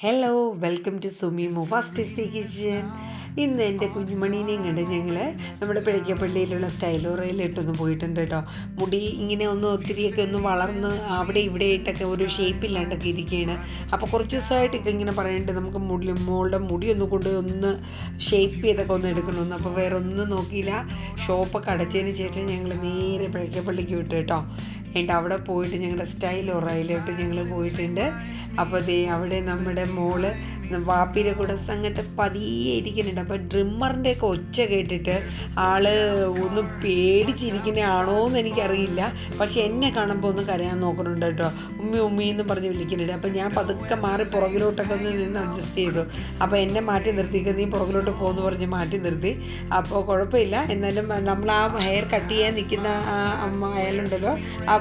Hello welcome to Sumi Mufas tasty kitchen ഇന്ന് എന്റെ കുഞ്ഞുമണീനെ കണ്ട് ഞങ്ങൾ നമ്മുടെ പിഴയ്ക്കപ്പള്ളിയിലുള്ള സ്റ്റൈലോറയിലിട്ടൊന്ന് പോയിട്ടുണ്ട് കേട്ടോ മുടി ഇങ്ങനെ ഒന്ന് ഒത്തിരിയൊക്കെ ഒന്ന് വളർന്ന് അവിടെ ഇവിടെ ആയിട്ടൊക്കെ ഒരു ഷേപ്പില്ലാണ്ടൊക്കെ ഇരിക്കുകയാണ് അപ്പോൾ കുറച്ച് ദിവസമായിട്ടൊക്കെ ഇങ്ങനെ പറയുന്നുണ്ട് നമുക്ക് മുടി മോളുടെ മുടി ഒന്ന് കൊണ്ട് ഒന്ന് ഷേപ്പ് ചെയ്തൊക്കെ ഒന്ന് എടുക്കണമെന്ന് അപ്പോൾ വേറെ ഒന്നും നോക്കിയില്ല ഷോപ്പൊക്കെ അടച്ചതിന് ശേഷം ഞങ്ങൾ നേരെ പിഴയ്ക്കപ്പള്ളിക്ക് വിട്ടു കേട്ടോ എന്നിട്ട് അവിടെ പോയിട്ട് ഞങ്ങളുടെ സ്റ്റൈൽ ഒറയിലോട്ട് ഞങ്ങൾ പോയിട്ടുണ്ട്. അപ്പോൾ ദേ അവിടെ നമ്മുടെ മോൾ വാപ്പിയുടെ കൂടെ അങ്ങോട്ട് പതിയെ ഇരിക്കുന്നുണ്ട്. അപ്പോൾ ഡ്രിമ്മറിന്റെ ഒക്കെ ഒച്ച കേട്ടിട്ട് ആൾ ഒന്ന് പേടിച്ചിരിക്കുന്നതാണോ എന്ന് എനിക്കറിയില്ല. പക്ഷെ എന്നെ കാണുമ്പോൾ ഒന്ന് കരയാൻ നോക്കുന്നുണ്ട് കേട്ടോ. ഉമ്മി ഉമ്മി എന്ന് പറഞ്ഞ് വിളിക്കുന്നുണ്ട്. അപ്പോൾ ഞാൻ പതുക്കെ മാറി പുറകിലോട്ടൊക്കെ ഒന്ന് നിന്ന് അഡ്ജസ്റ്റ് ചെയ്തു. അപ്പോൾ എന്നെ മാറ്റി നിർത്തിക്കുക നീ പുറകിലോട്ട് പോകുമെന്ന് പറഞ്ഞ് മാറ്റി നിർത്തി. അപ്പോൾ കുഴപ്പമില്ല. എന്നാലും നമ്മൾ ആ ഹെയർ കട്ട് ചെയ്യാൻ നിൽക്കുന്ന ആ അമ്മ അയാളുണ്ടല്ലോ. ആ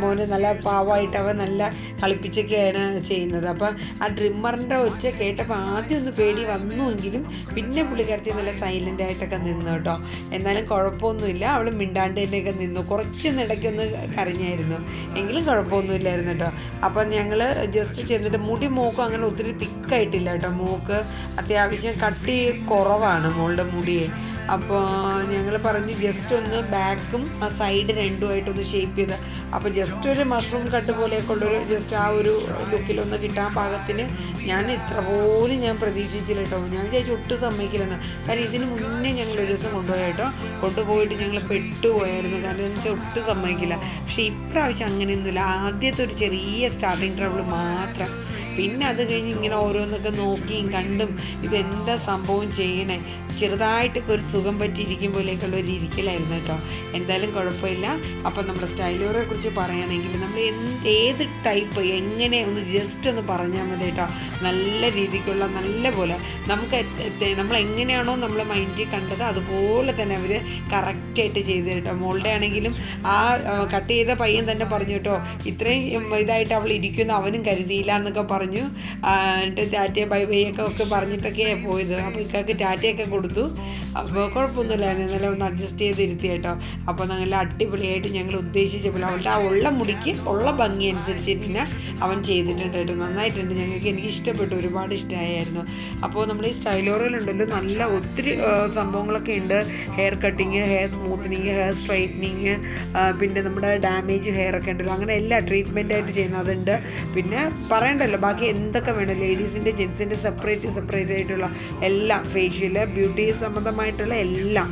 മോന് നല്ല പാവമായിട്ട് അവൻ നല്ല കളിപ്പിച്ചൊക്കെയാണ് ചെയ്യുന്നത്. അപ്പം ആ ഡ്രിമ്മറിന്റെ ഒച്ച കേട്ടപ്പോൾ ആദ്യം ഒന്ന് പേടി വന്നുവെങ്കിലും പിന്നെ പുള്ളിക്കാരത്തി നല്ല സൈലന്റ് ആയിട്ടൊക്കെ നിന്നു കേട്ടോ. എന്നാലും കുഴപ്പമൊന്നുമില്ല. അവൾ മിണ്ടാണ്ട് തന്നെയൊക്കെ നിന്നു. കുറച്ച് നിടയ്ക്കൊന്ന് കരഞ്ഞായിരുന്നു. എങ്കിലും കുഴപ്പമൊന്നുമില്ലായിരുന്നു കേട്ടോ. അപ്പം ഞങ്ങൾ ജസ്റ്റ് ചെന്നിട്ട് മുടി മൂക്കും അങ്ങനെ ഒത്തിരി തിക്കായിട്ടില്ല കേട്ടോ. മൂക്ക് അത്യാവശ്യം കട്ടി കുറവാണ് മോളുടെ മുടിയെ. അപ്പോൾ ഞങ്ങൾ പറഞ്ഞ് ജസ്റ്റ് ഒന്ന് ബാക്കും ആ സൈഡ് രണ്ടുമായിട്ടൊന്ന് ഷേപ്പ് ചെയ്ത്. അപ്പോൾ ജസ്റ്റ് ഒരു മഷ്റൂം കട്ട് പോലെയൊക്കെ ഉള്ളൊരു ജസ്റ്റ് ആ ഒരു ലുക്കിലൊന്ന് കിട്ടാൻ പാകത്തിന് ഞാൻ ഇത്ര പോലും ഞാൻ പ്രതീക്ഷിച്ചില്ല കേട്ടോ. ഞാൻ വിചാരിച്ചു ഒട്ടും സമ്മതിക്കില്ലെന്ന്. കാരണം ഇതിന് മുന്നേ ഞങ്ങൾ ഒരു ദിവസം കൊണ്ടുപോയി കേട്ടോ. കൊണ്ടുപോയിട്ട് ഞങ്ങൾ പെട്ടുപോയായിരുന്നു. കാരണം എന്ന് വെച്ചാൽ ഒട്ടും സമ്മതിക്കില്ല. പക്ഷേ ഇപ്രാവശ്യം അങ്ങനെയൊന്നുമില്ല. ആദ്യത്തെ ഒരു ചെറിയ സ്റ്റാർട്ടിങ് ട്രബിൾ മാത്രം. പിന്നെ അത് കഴിഞ്ഞ് ഇങ്ങനെ ഓരോന്നൊക്കെ നോക്കിയും കണ്ടും ഇതെന്താ സംഭവം ചെയ്യണേ? ചെറുതായിട്ടൊക്കെ ഒരു സുഖം പറ്റിയിരിക്കും പോലെയൊക്കെയുള്ള ഒരു ഇരിക്കലായിരുന്നു കേട്ടോ. എന്തായാലും കുഴപ്പമില്ല. അപ്പം നമ്മുടെ സ്റ്റൈലോറെ കുറിച്ച് പറയുകയാണെങ്കിൽ നമ്മൾ എന്ത് ഏത് ടൈപ്പ് എങ്ങനെ ഒന്ന് ജസ്റ്റ് ഒന്ന് പറഞ്ഞാൽ മതി കേട്ടോ. നല്ല രീതിക്കുള്ള നല്ല പോലെ നമുക്ക് നമ്മൾ എങ്ങനെയാണോ നമ്മൾ മൈൻഡിൽ കണ്ടത് അതുപോലെ തന്നെ അവർ കറക്റ്റായിട്ട് ചെയ്ത് കേട്ടോ. മോളുടെ ആണെങ്കിലും ആ കട്ട് ചെയ്ത പയ്യൻ തന്നെ പറഞ്ഞു കേട്ടോ ഇത്രയും ഇതായിട്ട് അവൾ ഇരിക്കുമെന്ന് അവനും കരുതിയില്ല എന്നൊക്കെ പറഞ്ഞു ആ, എന്നിട്ട് ടാറ്റയെ ബൈ ബൈ ഒക്കെ ഒക്കെ പറഞ്ഞിട്ടൊക്കെയാണ് പോയത്. അപ്പോൾ ഇക്കാക്ക് ടാറ്റയൊക്കെ കൊടുത്തു. അപ്പോൾ കുഴപ്പമൊന്നുമില്ലായിരുന്നു എന്നാലും ഒന്ന് അഡ്ജസ്റ്റ് ചെയ്ത് ഇരുത്തി കേട്ടോ. അപ്പോൾ നല്ല അടിപൊളിയായിട്ട് ഞങ്ങൾ ഉദ്ദേശിച്ച പോലെ അവളുടെ ആ ഉള്ള മുടിക്ക് ഉള്ള ഭംഗി അനുസരിച്ച് പിന്നെ അവൻ ചെയ്തിട്ടുണ്ട് കേട്ടോ നന്നായിട്ടുണ്ട്. ഞങ്ങൾക്ക് എനിക്ക് ഇഷ്ടപ്പെട്ടു. ഒരുപാട് ഇഷ്ടമായിരുന്നു. അപ്പോൾ നമ്മൾ ഈ സ്റ്റൈലോറിലുണ്ടല്ലോ നല്ല ഒത്തിരി സംഭവങ്ങളൊക്കെ ഉണ്ട്. Hair cutting hair smoothening hair straightening പിന്നെ നമ്മുടെ ഡാമേജ് ഹെയർ ഒക്കെ ഉണ്ടല്ലോ. അങ്ങനെ എല്ലാ ട്രീറ്റ്മെന്റായിട്ട് ചെയ്യുന്നതുണ്ട് പിന്നെ പറയണ്ടല്ലോ ബാക്കി എന്തൊക്കെ വേണം? ലേഡീസിന്റെ ജെൻസിന്റെ സെപ്പറേറ്റ് സെപ്പറേറ്റ് ആയിട്ടുള്ള എല്ലാം ഫേഷ്യൽ ബ്യൂട്ടി സംബന്ധമായിട്ടുള്ള എല്ലാം.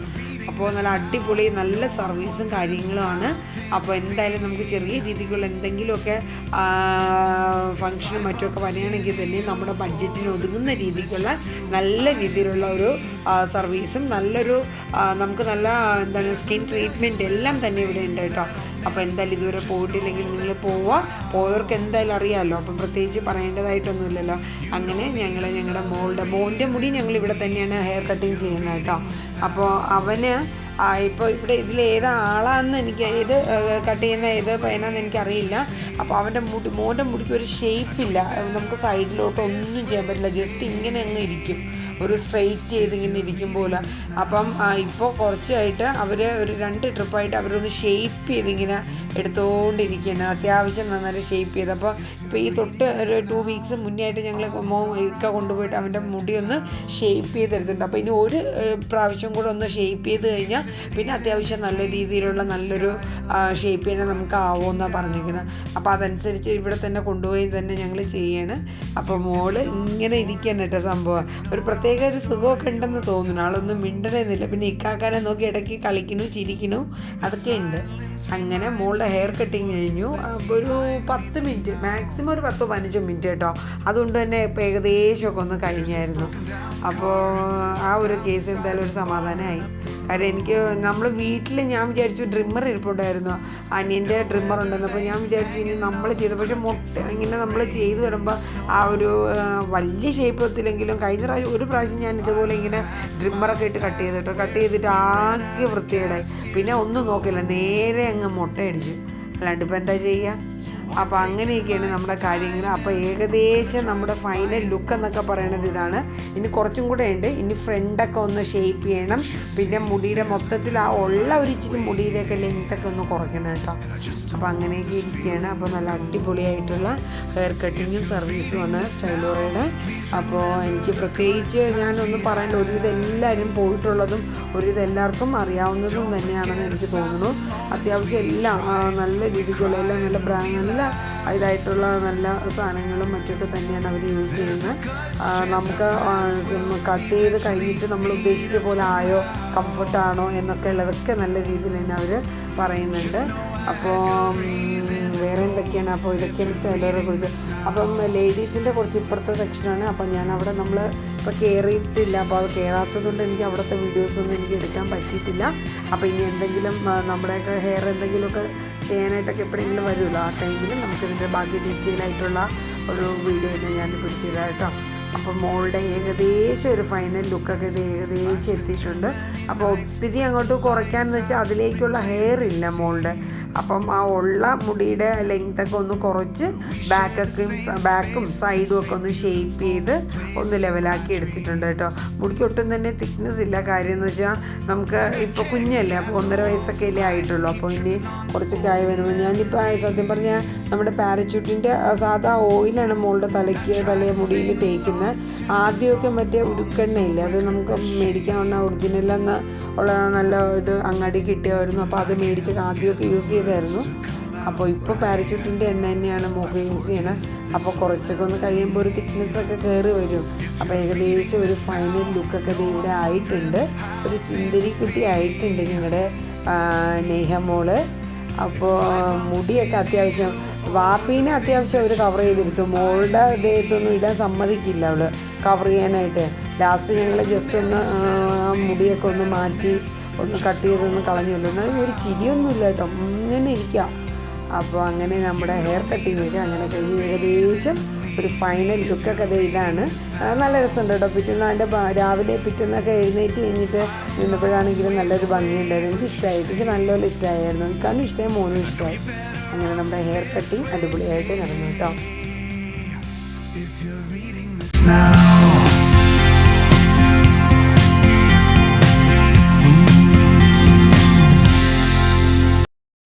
അപ്പോൾ നല്ല അടിപൊളി നല്ല സർവീസും കാര്യങ്ങളുമാണ്. അപ്പോൾ എന്തായാലും നമുക്ക് ചെറിയ രീതിക്കുള്ള എന്തെങ്കിലുമൊക്കെ ഫങ്ഷനും മറ്റുമൊക്കെ വരികയാണെങ്കിൽ തന്നെ നമ്മുടെ ബഡ്ജറ്റിന് ഒതുങ്ങുന്ന രീതിക്കുള്ള നല്ല രീതിയിലുള്ള ഒരു സർവീസും നല്ലൊരു നമുക്ക് നല്ല എന്താണ് സ്കിൻ ട്രീറ്റ്മെന്റ് എല്ലാം തന്നെ ഇവിടെ ഉണ്ട് കേട്ടോ. അപ്പോൾ എന്തായാലും ഇതുവരെ പോയിട്ടില്ലെങ്കിൽ നിങ്ങൾ പോവുക പോയവർക്ക് എന്തായാലും അറിയാമല്ലോ അപ്പം പ്രത്യേകിച്ച് പറയേണ്ടതായിട്ടൊന്നുമില്ലല്ലോ. അങ്ങനെ ഞങ്ങൾ ഞങ്ങളുടെ മോളുടെ മോന്റെ മുടി ഞങ്ങൾ ഇവിടെ തന്നെയാണ് ഹെയർ കട്ടിങ് ചെയ്യുന്നത് കേട്ടോ. അപ്പോൾ അവന് ഇപ്പോൾ ഇവിടെ ഇതിൽ ഏത് എനിക്ക് ഏത് കട്ട് ചെയ്യുന്ന ഏത് പയ്യനാന്ന് എനിക്കറിയില്ല. അപ്പോൾ അവന്റെ മുടി മോന്റെ മുടിക്ക് ഒരു ഷേപ്പില്ല നമുക്ക് സൈഡിലോട്ട് ഒന്നും ചെയ്യാൻ പറ്റില്ല. ജസ്റ്റ് ഇങ്ങനെ അങ്ങ് ഇരിക്കും. ഒരു സ്ട്രെയിറ്റ് ചെയ്ത് ഇങ്ങനെ ഇരിക്കും പോലെ അപ്പം ഇപ്പോൾ കുറച്ചായിട്ട് അവർ ഒരു രണ്ട് ട്രിപ്പായിട്ട് അവരൊന്ന് ഷേപ്പ് ചെയ്തിങ്ങനെ എടുത്തുകൊണ്ടിരിക്കുകയാണ് അത്യാവശ്യം നന്നായി ഷേപ്പ് ചെയ്ത്. അപ്പോൾ ഇപ്പോൾ ഈ തൊട്ട് ഒരു ടു വീക്സ് മുന്നേ ആയിട്ട് ഞങ്ങൾ മോ ഇക്ക കൊണ്ടുപോയിട്ട് അവന്റെ മുടി ഒന്ന് ഷേപ്പ് ചെയ്തെടുത്തിട്ടുണ്ട്. അപ്പോൾ ഇനി ഒരു പ്രാവശ്യം കൂടെ ഒന്ന് ഷേപ്പ് ചെയ്ത് കഴിഞ്ഞാൽ പിന്നെ അത്യാവശ്യം നല്ല രീതിയിലുള്ള നല്ലൊരു ഷേപ്പ് തന്നെ നമുക്ക് ആവുമെന്നാണ് പറഞ്ഞിരിക്കുന്നത് അപ്പോൾ അതനുസരിച്ച് ഇവിടെ തന്നെ കൊണ്ടുപോയി തന്നെ ഞങ്ങൾ ചെയ്യാണ്. അപ്പോൾ മോൾ ഇങ്ങനെ ഇരിക്കുകയാണ് കേട്ടോ സംഭവം. ഒരു പ്രത്യേക ഒരു സുഖമൊക്കെ ഉണ്ടെന്ന് തോന്നുന്നു. ആളൊന്നും മിണ്ടണമെന്നില്ല പിന്നെ ഇക്കാക്കാനെ നോക്കി ഇടയ്ക്ക് കളിക്കുന്നു ചിരിക്കുന്നു. അതൊക്കെ ഉണ്ട്. അങ്ങനെ മോളുടെ ഹെയർ കട്ടിങ് കഴിഞ്ഞു. ഒരു പത്ത് മിനിറ്റ് മാക്സിമം ഒരു പത്തോ പതിനഞ്ചോ മിനിറ്റ് കേട്ടോ. അതുകൊണ്ട് തന്നെ ഇപ്പോൾ ഏകദേശമൊക്കെ ഒന്ന് കഴിഞ്ഞായിരുന്നു. അപ്പോൾ ആ ഒരു കേസ് എന്തായാലും ഒരു സമാധാനമായി. കാര്യം എനിക്ക് നമ്മൾ വീട്ടിൽ ഞാൻ വിചാരിച്ചു ഡ്രിമ്മർ ഇരിപ്പുണ്ടായിരുന്നു. അനിയന്റെ ഡ്രിമ്മർ ഉണ്ടെന്ന്. അപ്പോൾ ഞാൻ വിചാരിച്ചു ഇനി നമ്മൾ ചെയ്ത്. പക്ഷേ മുട്ട ഇങ്ങനെ നമ്മൾ ചെയ്ത് വരുമ്പോൾ ആ ഒരു വലിയ ഷേപ്പ് എത്തില്ലെങ്കിലും കഴിഞ്ഞ പ്രാവശ്യം ഒരു പ്രാവശ്യം ഞാൻ ഇതുപോലെ ഇങ്ങനെ ഡ്രിമ്മറൊക്കെ ഇട്ട് കട്ട് ചെയ്തിട്ട്. കട്ട് ചെയ്തിട്ട് ആകെ വൃത്തിയുടെ പിന്നെ ഒന്നും നോക്കില്ല. നേരെ അങ്ങ് മുട്ടയടിച്ചു അല്ലാണ്ട് ഇപ്പം എന്താ ചെയ്യുക അപ്പോൾ അങ്ങനെയൊക്കെയാണ് നമ്മുടെ കാര്യങ്ങൾ. അപ്പോൾ ഏകദേശം നമ്മുടെ ഫൈനൽ ലുക്ക് എന്നൊക്കെ പറയണത് ഇതാണ്. ഇനി കുറച്ചും കൂടെ ഉണ്ട്. ഇനി ഫ്രണ്ടൊക്കെ ഒന്ന് ഷേപ്പ് ചെയ്യണം. പിന്നെ മുടിയുടെ മൊത്തത്തിൽ ആ ഉള്ള ഒരു ഇച്ചിരി മുടിയിലൊക്കെ ലെങ്ത്തൊക്കെ ഒന്ന് കുറയ്ക്കണം കേട്ടോ. അപ്പോൾ അങ്ങനെയൊക്കെ ഇരിക്കുകയാണ്. അപ്പോൾ നല്ല അടിപൊളിയായിട്ടുള്ള ഹെയർ കട്ടിങ്ങും സർവീസും ആണ് സ്റ്റൈലോറയുടെ. അപ്പോൾ എനിക്ക് പ്രത്യേകിച്ച് ഞാനൊന്നും പറയേണ്ട ഒരുവിധം എല്ലാവരും പോയിട്ടുള്ളതും ഒരുവിധം എല്ലാവർക്കും അറിയാവുന്നതും തന്നെയാണെന്ന് എനിക്ക് തോന്നുന്നു. അത്യാവശ്യം എല്ലാം നല്ല രീതിക്കുള്ള എല്ലാം നല്ല ബ്രാൻഡ് നല്ല ഇതായിട്ടുള്ള നല്ല സാധനങ്ങളും മറ്റൊക്കെ തന്നെയാണ് അവർ യൂസ് ചെയ്യുന്നത്. നമുക്ക് കട്ട് ചെയ്ത് കഴിഞ്ഞിട്ട് നമ്മൾ ഉദ്ദേശിച്ച പോലെ ആയോ കംഫർട്ടാണോ എന്നൊക്കെ ഉള്ളതൊക്കെ നല്ല രീതിയിൽ തന്നെ അവർ പറയുന്നുണ്ട്. അപ്പോൾ വേറെ എന്തൊക്കെയാണ്? അപ്പോൾ ഇതൊക്കെയാണ് സ്റ്റൈലറെ കുറിച്ച്. അപ്പം ലേഡീസിന്റെ കുറച്ച് ഇപ്പുറത്തെ സെക്ഷനാണ് അപ്പം ഞാൻ അവിടെ നമ്മൾ ഇപ്പോൾ കയറിയിട്ടില്ല അപ്പോൾ അത് കയറാത്തത് കൊണ്ട് എനിക്ക് അവിടുത്തെ വീഡിയോസൊന്നും എനിക്ക് എടുക്കാൻ പറ്റിയിട്ടില്ല. അപ്പോൾ ഇനി എന്തെങ്കിലും നമ്മുടെയൊക്കെ ഹെയർ എന്തെങ്കിലുമൊക്കെ ചെയ്യാനായിട്ടൊക്കെ എപ്പോഴെങ്കിലും വരുമല്ലോ ആ ടൈമിൽ നമുക്കിതിന്റെ ബാക്കി ഡീറ്റെയിൽ ആയിട്ടുള്ള ഒരു വീഡിയോ തന്നെ ഞാൻ പിടിച്ചിടാം കേട്ടോ. അപ്പോൾ മോളുടെ ഏകദേശം ഒരു ഫൈനൽ ലുക്കൊക്കെ ഇത് ഏകദേശം എത്തിയിട്ടുണ്ട്. അപ്പോൾ ഒത്തിരി അങ്ങോട്ട് കുറയ്ക്കാമെന്ന് വെച്ചാൽ അതിലേക്കുള്ള ഹെയർ ഇല്ല മോളുടെ. അപ്പം ആ ഉള്ള മുടിയുടെ ലെങ്ത് ഒക്കെ ഒന്ന് കുറച്ച് ബാക്കൊക്കെ ബാക്കും സൈഡും ഒക്കെ ഒന്ന് ഷേപ്പ് ചെയ്ത് ഒന്ന് ലെവലാക്കി എടുത്തിട്ടുണ്ട് കേട്ടോ. മുടിക്ക് ഒട്ടും തന്നെ തിക്നെസ് ഇല്ല. കാര്യം എന്ന് വെച്ചാൽ നമുക്ക് ഇപ്പോൾ കുഞ്ഞല്ലേ അപ്പോൾ ഒന്നര വയസ്സൊക്കെ അല്ലേ ആയിട്ടുള്ളൂ. അപ്പോൾ ഇനി കുറച്ചൊക്കെ ആയി വരുമ്പോൾ ഞാനിപ്പോൾ സത്യം പറഞ്ഞാൽ നമ്മുടെ പാരച്യൂട്ടിന്റെ സാധാ ഓയിലാണ് മോളുടെ തലയ്ക്ക് തലയെ മുടിയിൽ തേക്കുന്നത് ആദ്യമൊക്കെ മറ്റേ ഉരുക്കെണ്ണയില്ല അത് നമുക്ക് മേടിക്കാൻ ഒറിജിനൽ എന്ന ഉള്ള നല്ല ഇത് അങ്ങാടി കിട്ടിയായിരുന്നു അപ്പോൾ അത് മേടിച്ച് ആദ്യമൊക്കെ യൂസ് ചെയ്തായിരുന്നു. അപ്പോൾ ഇപ്പോൾ പാരച്യൂട്ടിന്റെ എണ്ണ തന്നെയാണ് മുഖം യൂസ് ചെയ്യണത് അപ്പോൾ കുറച്ചൊക്കെ ഒന്ന് കഴിയുമ്പോൾ ഒരു തിക്നെസ് ഒക്കെ കയറി വരും. അപ്പോൾ ഏകദേശം ഒരു ഫൈനൽ ലുക്കൊക്കെ ഇവിടെ ആയിട്ടുണ്ട്. ഒരു ചുന്ദരി കുട്ടി ആയിട്ടുണ്ട് ഞങ്ങളുടെ നെയ്ഹമോൾ അപ്പോൾ മുടിയൊക്കെ അത്യാവശ്യം വാപ്പീനെ അത്യാവശ്യം അവർ കവർ ചെയ്തെടുത്തു മോളുടെ ദേഹത്തൊന്നും ഇടാൻ സമ്മതിക്കില്ല അവൾ കവർ ചെയ്യാനായിട്ട്. ലാസ്റ്റ് ഞങ്ങൾ ജസ്റ്റ് ഒന്ന് മുടിയൊക്കെ ഒന്ന് മാറ്റി ഒന്ന് കട്ട് ചെയ്തൊന്ന് കളഞ്ഞു ഒരു ചിരിയൊന്നുമില്ല കേട്ടോ. ഇങ്ങനെ ഇരിക്കാം. അപ്പോൾ അങ്ങനെ നമ്മുടെ ഹെയർ കട്ടിങ്ങൊക്കെ അങ്ങനെ കഴിഞ്ഞ് ഏകദേശം ഒരു ഫൈനൽ ലുക്കൊക്കെ അത് ഇതാണ്. നല്ല രസമുണ്ട് കേട്ടോ. പിറ്റേന്ന് അതിന്റെ രാവിലെ പിറ്റേന്നൊക്കെ എഴുന്നേറ്റ് കഴിഞ്ഞിട്ട് നിന്നപ്പോഴാണെങ്കിലും നല്ലൊരു ഭംഗിയുണ്ടായിരുന്നു എനിക്ക് ഇഷ്ടമായി എനിക്ക് നല്ലപോലെ ഇഷ്ടമായിരുന്നു എനിക്കാണ് ഇഷ്ടമായി മോനും ഇഷ്ടമായി അങ്ങനെ നമ്മുടെ ഹെയർ കട്ടിങ് അടിപൊളിയായിട്ട് നടന്നു കേട്ടോ.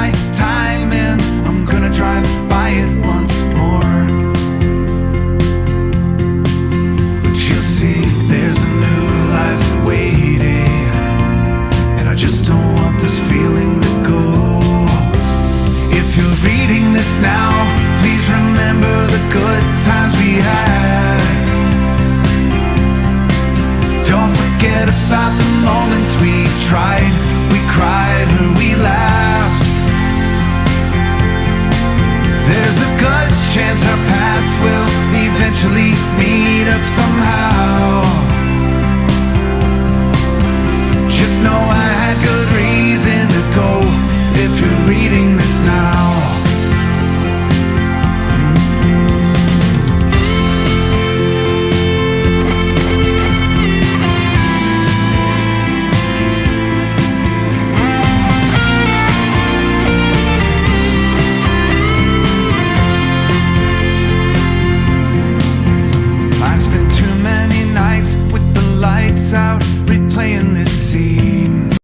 my time and I'm gonna drive by it once more. But you'll see there's a new life waiting. And I just don't want this feeling to go. If you're reading this now, please remember the good times we had. Don't forget about the moments we tried, we cried, and we laughed. chance our paths will eventually meet up somehow.